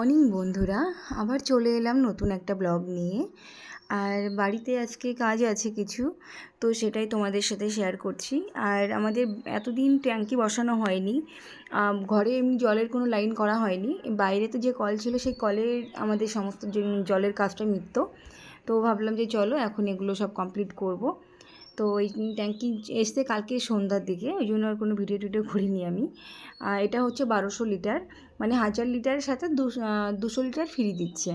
Morning, বন্ধুরা। আবার চলে এলাম নতুন একটা ব্লগ নিয়ে। আর বাড়িতে আজকে কাজ আছে কিছু, তো সেটাই তোমাদের সাথে শেয়ার করছি। আর আমাদের এতদিন ট্যাঙ্কি বসানো হয়নি। ঘরে এমনি জলের কোনো লাইন করা হয়নি। বাইরে তো যে কল ছিল, সেই কলের আমাদের সমস্ত জলের কাজটা মিটত। তো ভাবলাম যে চলো, এখন এগুলো সব কমপ্লিট করব। তো এই ট্যাঙ্কি এসছে কালকে সন্ধ্যার দিকে, ওই জন্য আর কোনো ভিডিও টিডিও ঘুরিনি আমি। এটা হচ্ছে বারোশো লিটার মানে হাজার লিটারের সাথে দুশো লিটার ফ্রি দিচ্ছে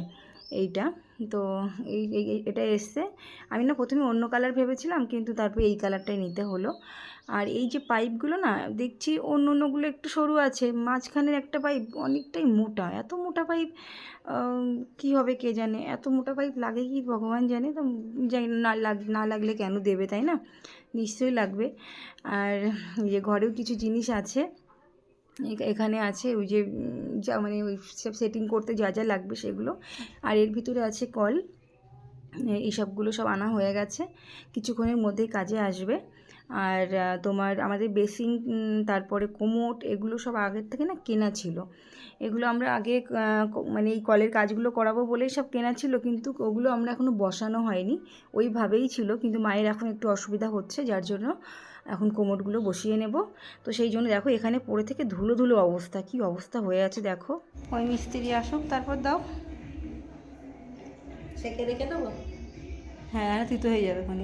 এইটা। তো এই- এটা এসছে। আমি না প্রথমে অন্য কালার ভেবেছিলাম, কিন্তু তারপরে এই কালারটাই নিতে হলো। আর এই যে পাইপগুলো না, দেখছি অন্য অন্যগুলো একটু সরু আছে, মাঝখানের একটা পাইপ অনেকটাই মোটা। এত মোটা পাইপ কী হবে কে জানে? এত মোটা পাইপ লাগে কি ভগবান জানে? তো না লাগ, না লাগলে কেন দেবে, তাই না? নিশ্চয়ই লাগবে। আর যে ঘরেও কিছু জিনিস আছে এখানে আছে ওই যে, যা মানে ওই সব সেটিং করতে যা যা লাগবে সেগুলো। আর এর ভিতরে আছে কল এইসবগুলো সব আনা হয়ে গেছে। কিছুক্ষণের মধ্যেই কাজে আসবে। আর তোমার আমাদের বেসিং উম, তারপরে কোমোট এগুলো সব আগের থেকে না কেনা ছিল। এগুলো আমরা আগে মানে এই কলের কাজগুলো করাবো বলেই সব কেনা ছিল কিন্তু ওগুলো আমরা এখনও বসানো হয়নি। ওইভাবেই ছিল কিন্তু মায়ের এখন একটু অসুবিধা হচ্ছে যার জন্য এখন কোমোটগুলো বসিয়ে নেব। তো সেই জন্য দেখো এখানে পড়ে থেকে ধুলো ধুলো অবস্থা কি অবস্থা হয়ে আছে দেখো। ওই মিস্ত্রি আসুক তারপর দাও। সেকে রেখে দেবো? হ্যাঁ তুই তো হয়ে যাবে ওখানে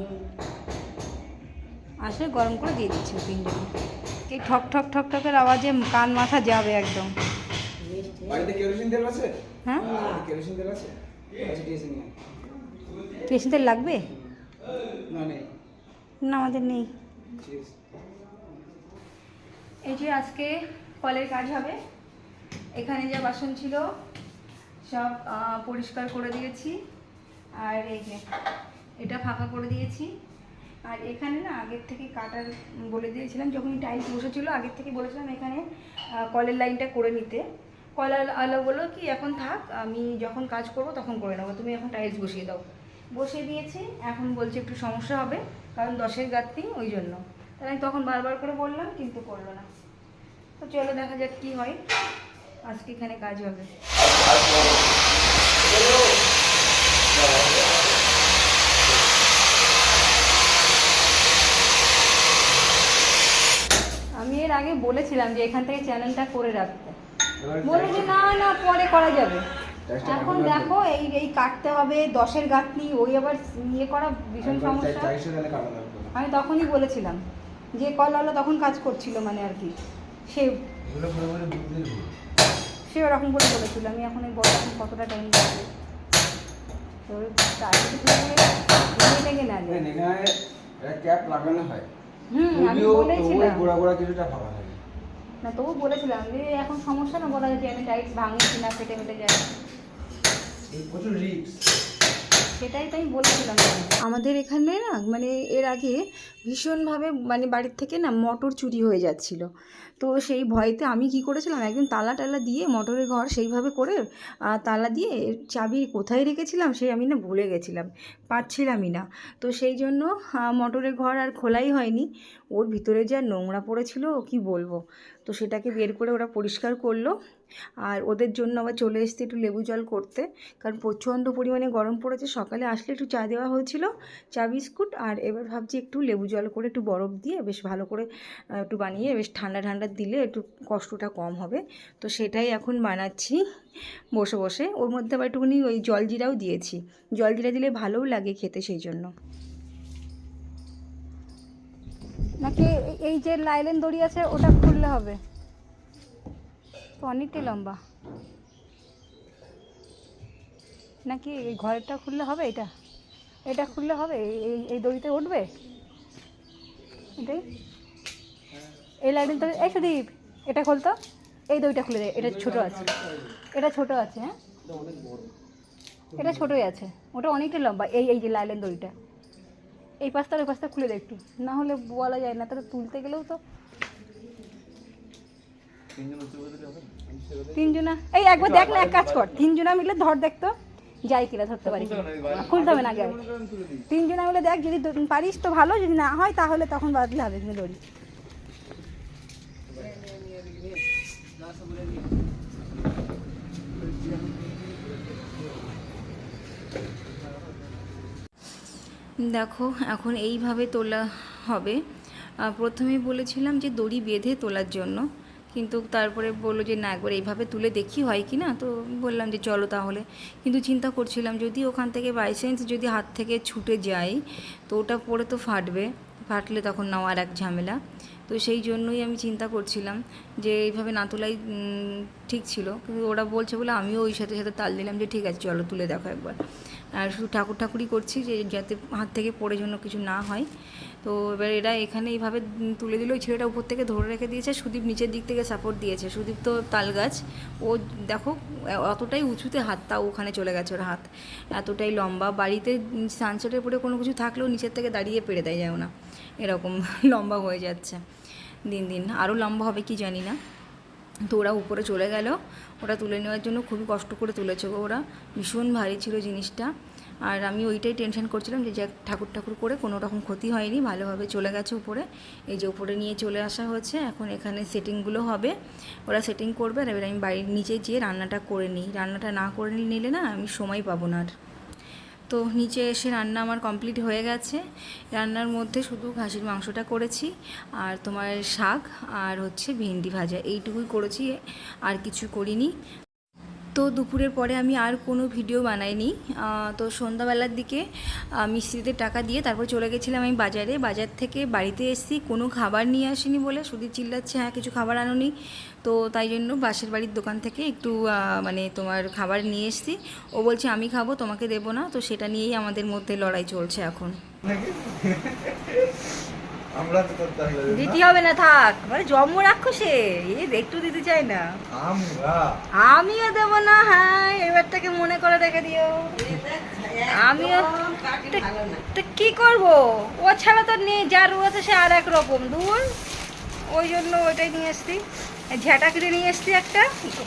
আসলে গরম করে দিয়ে দিচ্ছি তিনজনে এই ঠক ঠক ঠক ঠকের আওয়াজে কান মাথা যাবে একদম। হ্যাঁ? কেরোসিন তেল পেশেন্টের লাগবে? না আমাদের নেই। এই যে আজকে কলের কাজ হবে। এখানে যা বাসন ছিল সব পরিষ্কার করে দিয়েছি। আর এই যে এটা ফাঁকা করে দিয়েছি। আর এখানে না আগের থেকে কাটার বলে দিয়েছিলাম যখন টাইলস বসেছিল, আগের থেকে বলেছিলাম এখানে কলের লাইনটা করে নিতে। কল আলো- বলো কি, এখন থাক, আমি যখন কাজ করব তখন করে নেব, তুমি এখন টাইলস বসিয়ে দাও। বসিয়ে দিয়েছি, এখন বলছে একটু সমস্যা হবে, কারণ দশের গাত্তি ওই জন্য। তাহলে আমি তখন বারবার করে বললাম, কিন্তু করল না। তো চলো দেখা যাক কি হয়, আজকে এখানে কাজ হবে আমি এর আগে বলেছিলাম যে এখান থেকে চ্যানেলটা করে রাখতে। বলে যে না না পরে করা যাবে। এখন দেখো এই এই কাটতে হবে দশের গাঁথনি ওই আবার ইয়ে করা ভীষণ সমস্যা। আমি তখনই বলেছিলাম যে কল আলো তখন কাজ করছিল মানে আর কি। সে। সে ওরকম করে বলেছিল। আমি এখন এই বড় এখন কতটা টাইম লাগবে? তো ভেঙে টেঙে না ক্যাপ লাগানো হয়। যদিও তবুও বলেছিলাম। গোড়া গোড়া কিছুটা ফাঁকা থাকে না তবু বলেছিলাম যে এখন সমস্যা না বলা যায় যে আমি টাইট ভাঙি কিনা ফেটে ফেটে যায়। প্রচুর রিক্স সেটাই তো আমি বলেছিলাম। আমাদের এখানে না মানে এর আগে ভীষণভাবে মানে বাড়ির থেকে না মটর চুরি হয়ে যাচ্ছিল। তো সেই ভয়তে আমি কি করেছিলাম, একদিন তালা টালা দিয়ে মটরের ঘর সেইভাবে করে তালা দিয়ে চাবি কোথায় রেখেছিলাম সেই আমি না ভুলে গেছিলাম পাচ্ছিলামই না। তো সেই জন্য মটরের ঘর আর খোলাই হয়নি। ওর ভিতরে যা নোংরা পড়েছিল, কি বলব? তো সেটাকে বের করে ওরা পরিষ্কার করল। আর ওদের জন্য আবার চলে এসছে একটু লেবু জল করতে। কারণ প্রচণ্ড পরিমাণে গরম পড়েছে, সকালে আসলে একটু চা দেওয়া হয়েছিল, চা বিস্কুট, আর এবার ভাবছি একটু লেবু জল করে একটু বরফ দিয়ে বেশ ভালো করে একটু বানিয়ে বেশ ঠান্ডা ঠান্ডা দিলে একটু কষ্টটা কম হবে। তো সেটাই এখন বানাচ্ছি বসে বসে। ওর মধ্যে আবার একটুখানি ওই জলজিরাও দিয়েছি। জলজিরা দিলে ভালোও লাগে খেতে সেই জন্য। নাকি এই- যে লাইলেন দড়ি আছে, ওটা খুললে হবে? অনেকটাই লম্বা। নাকি এই ঘরেরটা খুললে হবে এটা? এটা খুললে হবে? এই- এই দড়িতে উঠবে? এটাই? এই লাইটের দড়ি এই সুদীপ, এটা খুলতো এই দড়িটা খুলে দেয় এটা ছোট আছে। এটা ছোট আছে হ্যাঁ? এটা ছোটই আছে। ওটা অনেকটা লম্বা, এই এই যে লাইলেন দড়িটা। এই পাশটা, ওই পাশটা খুলে দেয় একটু। না হলে বলা যায় না, তাহলে তুলতে গেলেও তো তিনজনা? এই একবার দেখ না এক কাজ কর। তিনজনা মিলে ধর দেখতো যাই কিনা ধরতে পারি খুলতে হবে না আগে। তিনজনা মিলে দেখ যদি পারিস তো ভালো যদি না হয় তাহলে তখন বাদলে হবে কিন্তু দড়ি। দেখো এখন এইভাবে তোলা হবে। প্রথমে বলেছিলাম যে দড়ি বেঁধে তোলার জন্য। কিন্তু তারপরে বলল যে, না, একবার এইভাবে তুলে দেখি হয় কি না? তো বললাম যে, চলো তাহলে। কিন্তু চিন্তা করছিলাম, যদি ওখান থেকে বাইচান্স যদি হাত থেকে ছুটে যায় তো ওটা পরে তো ফাটবে। ফাটলে তখন নাও আর এক ঝামেলা। তো সেই জন্যই আমি চিন্তা করছিলাম যে, এইভাবে না তোলাই ঠিক ছিল। কিন্তু ওরা বলছে বলে, আমিও ওই সাথে সাথে তাল দিলাম যে, ঠিক আছে, চলো তুলে দেখো একবার। আর শুধু ঠাকুর ঠাকুরই করছি যে, যাতে হাত থেকে পড়ে জন্য কিছু না হয়। তো এবার এরা এখানে এইভাবে তুলে দিল, ওই ছেলেটা উপর থেকে ধরে রেখে দিয়েছে, সুদীপ নিচের দিক থেকে সাপোর্ট দিয়েছে। সুদীপ তো তাল গাছ। ও দেখো, অতটাই উঁচুতে হাত, তাও ওখানে চলে গেছে ওর হাত। এতটাই লম্বা। বাড়িতে সানসেটের পরে কোনো কিছু থাকলেও নিচের থেকে দাঁড়িয়ে পেরে দেয় যায় না। এরকম লম্বা হয়ে যাচ্ছে দিন দিন। আরও লম্বা হবে কি জানি না। তো ওরা উপরে চলে গেল। ওরা তুলে নেওয়ার জন্য খুবই কষ্ট করে তুলেছে ওরা। ভীষণ ভারী ছিল জিনিসটা। আর আমি ওইটাই টেনশন করছিলাম যে যাক, ঠাকুর ঠাকুর করে কোনো রকম ক্ষতি হয়নি, ভালোভাবে চলে গেছে উপরে। এই যে উপরে নিয়ে চলে আসা হচ্ছে, এখন এখানে সেটিংগুলো হবে। ওরা সেটিং করবে আর এবার আমি বাড়ির নিচে যেয়ে রান্নাটা করে নিই। রান্নাটা না করে নিলে না আমি সময় পাবো না আর। তো নিচে এসে রান্না আমার কমপ্লিট হয়ে গেছে। রান্নার মধ্যে শুধু খাসির মাংসটা করেছি আর তোমার শাক আর হচ্ছে ভেন্ডি ভাজা। এইটুকুই করেছি, আর কিছু করিনি। তো দুপুরের পরে আমি আর কোনো ভিডিও বানাইনি। তো সন্ধ্যাবেলার দিকে মিস্ত্রিদের টাকা দিয়ে তারপর চলে গেছিলাম আমি বাজারে। বাজার থেকে বাড়িতে এসেছি, কোনো খাবার নিয়ে আসিনি বলে শুধু চিল্লাচ্ছে হ্যাঁ কিছু খাবার আনোনি। তো তাই জন্য বাসের বাড়ির দোকান থেকে একটু মানে তোমার খাবার নিয়ে এসেছি। ও বলছে, আমি খাব, তোমাকে দেবো না। তো সেটা নিয়েই আমাদের মধ্যে লড়াই চলছে এখন। আমরা তো দিতে হবে না থাক। মানে জন্ম রাক্ষসে এ একটু দিতে চাই না। আমরা। আমিও দেবো না হ্যাঁ এবারটাকে মনে করে রেখে দিও। আমিও তো কি করব? ও ছাড়া তো নেই যার রয়েছে সে আর এক রকম। দূর। ওই জন্য ওইটাই নিয়ে এসছি। ঝ্যাঁটা কিনে নিয়ে এসছি একটা।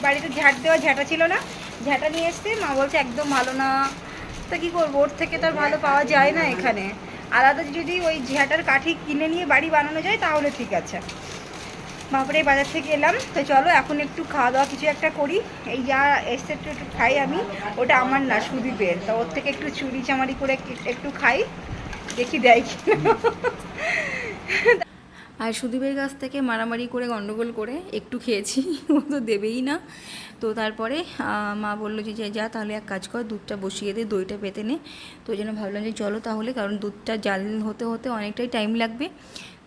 বাড়িতে ঝ্যাট দেওয়া ঝ্যাঁটা ছিল না। ঝ্যাঁটা নিয়ে এসছি। মা বলছে একদম ভালো না। তো কি করব? ওর থেকে তো আর ভালো পাওয়া যায় না এখানে। আলাদা যদি ওই জিহাটার কাঠি কিনে নিয়ে বাড়ি বানানো যায়, তাহলে ঠিক আছে। বাপরে, বাজার থেকে এলাম। তো চলো, এখন একটু খাওয়া দাওয়া কিছু একটা করি। এই যা এসে একটু একটু খাই আমি। ওটা আমার না সুদীপের তো ওর থেকে একটু চুরি চামারি করে একটু খাই। দেখি দেয় কি আর সুদীপের কাছ থেকে মারামারি করে গন্ডগোল করে একটু খেয়েছি, ও তো দেবেই না। তো তারপরে মা বলল যে যে, যা, তাহলে এক কাজ কর, দুধটা বসিয়ে দে, দইটা পেতে নে। তো ওই জন্য ভাবলাম যে, চলো তাহলে, কারণ দুধটা জাল হতে হতে অনেকটাই টাইম লাগবে।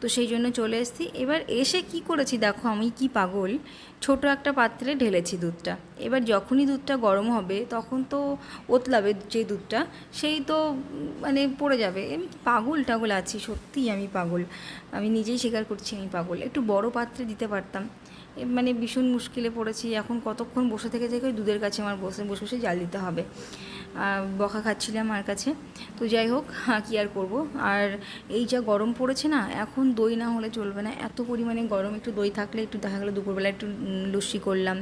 তো সেই জন্য চলে এসেছি। এবার এসে কি করেছি দেখো, আমি কি পাগল? ছোট একটা পাত্রে ঢেলেছি দুধটা। এবার যখনই দুধটা গরম হবে, তখন তো ওতলাবে যে দুধটা, সেই তো মানে পড়ে যাবে। আমি পাগল টাগল আছি? সত্যিই আমি পাগল। আমি নিজেই স্বীকার করছি আমি পাগল। একটু বড় পাত্রে দিতে পারতাম। মানে ভীষণ মুশকিলে পড়েছি। এখন কতক্ষণ বসে থেকে থেকে দুধের কাছে আমার বসে বসে বসে জাল দিতে হবে। বকা খাচ্ছিলাম আর কাছে। তো যাই হোক হ্যাঁ, কী আর করব? আর এই যা গরম পড়েছে না এখন দই না হলে চলবে না। এত পরিমাণে গরম একটু দই থাকলে একটু দেখা গেলো দুপুরবেলা একটু লস্যি করলাম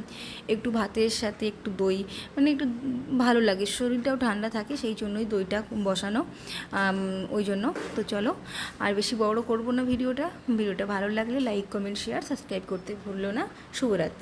একটু ভাতের সাথে একটু দই মানে একটু ভালো লাগে। শরীরটাও ঠান্ডা থাকে সেই জন্যই দইটা বসানো ওই জন্য। তো চলো আর বেশি বড় করব না ভিডিওটা। ভিডিওটা ভালো লাগলে লাইক কমেন্ট শেয়ার সাবস্ক্রাইব করতে ভুললো না। শুভরাত্রি।